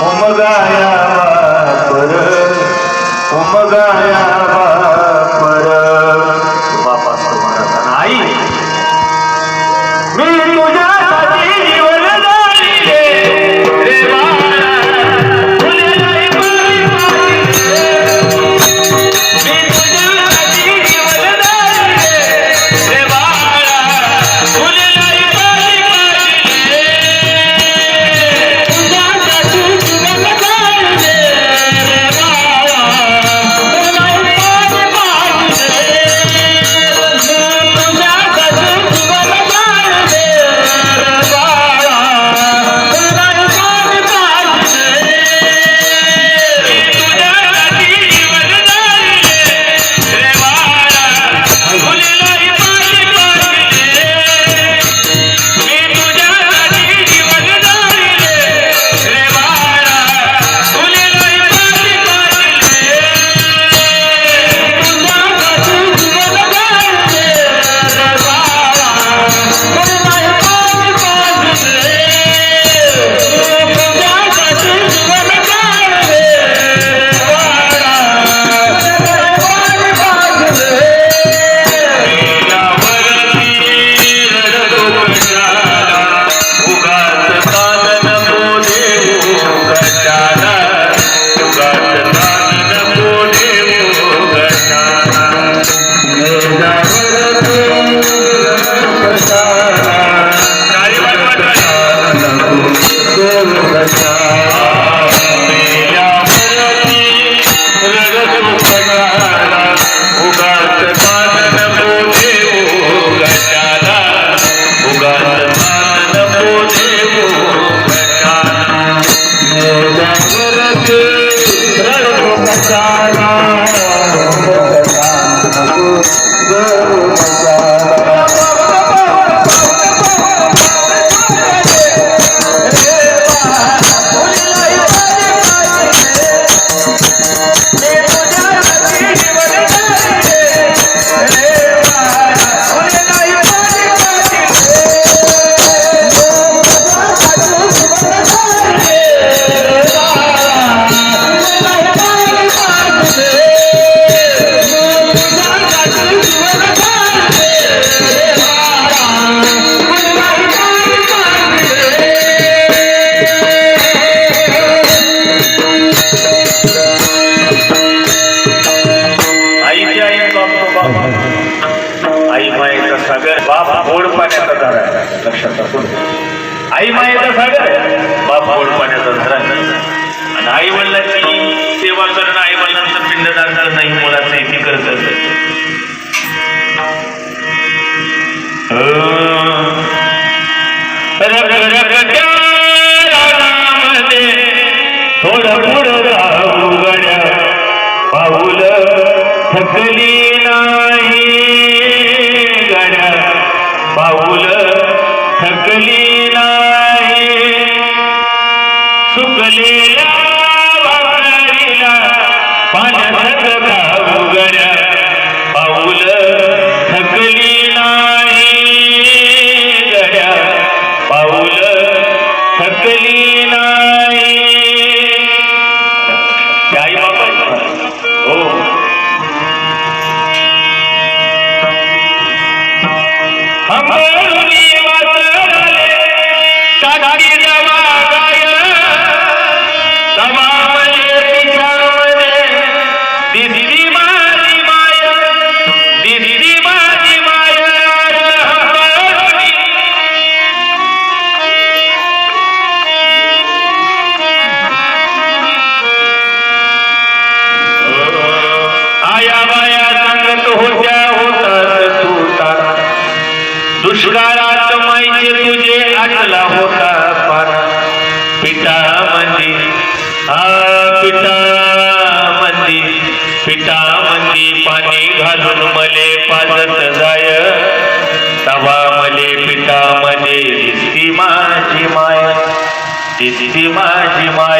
உமதாயா உமதாயா Christmas. आई मायेचा सागर बाप गोड पाण्याचा धरा लक्षात असून आई मायेचा सागर बाप गोड पाण्याचा धरा आणि आई वडिलांची सेवा करणं आई वडिलांचं पिंडदान करणं ही मुलाचं इथे करत أهلينا माया माया सांगत होत्या होतात तूता दुष्काळात माईचे तुझे आटला होता पार पिता मंदी हा पिता मंदी पिता मंदी पाणी घालून मले पाजत जाय. तवा मले पिता मध्ये दिसती माझी माय दिसती माझी माय.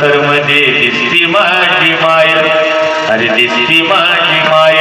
मले मध्ये दिसती माझी माय. अरे दिसती माझी माय.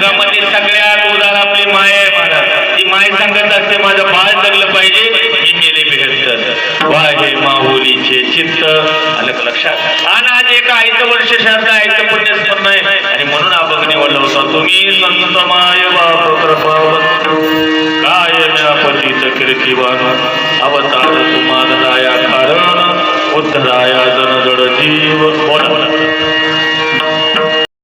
जगामध्ये सगळ्यात उदार आपली माय आहे महाराज ती माय सांगत असते माझं बाळ जगलं पाहिजे मी मेले बेहत्तर वाहे माहुलीचे चित्त. आलं लक्षात? आणि आज एक आयत वर्ष शास्त्र आईचं पुण्यस्मरण आहे. आणि म्हणून आपण निवडलं होता तुम्ही संत माय बाप कृपावत. काय पतित कीर्तिवान अवतार तुम्हाला दया कारण उद्धराया जन जड जीव.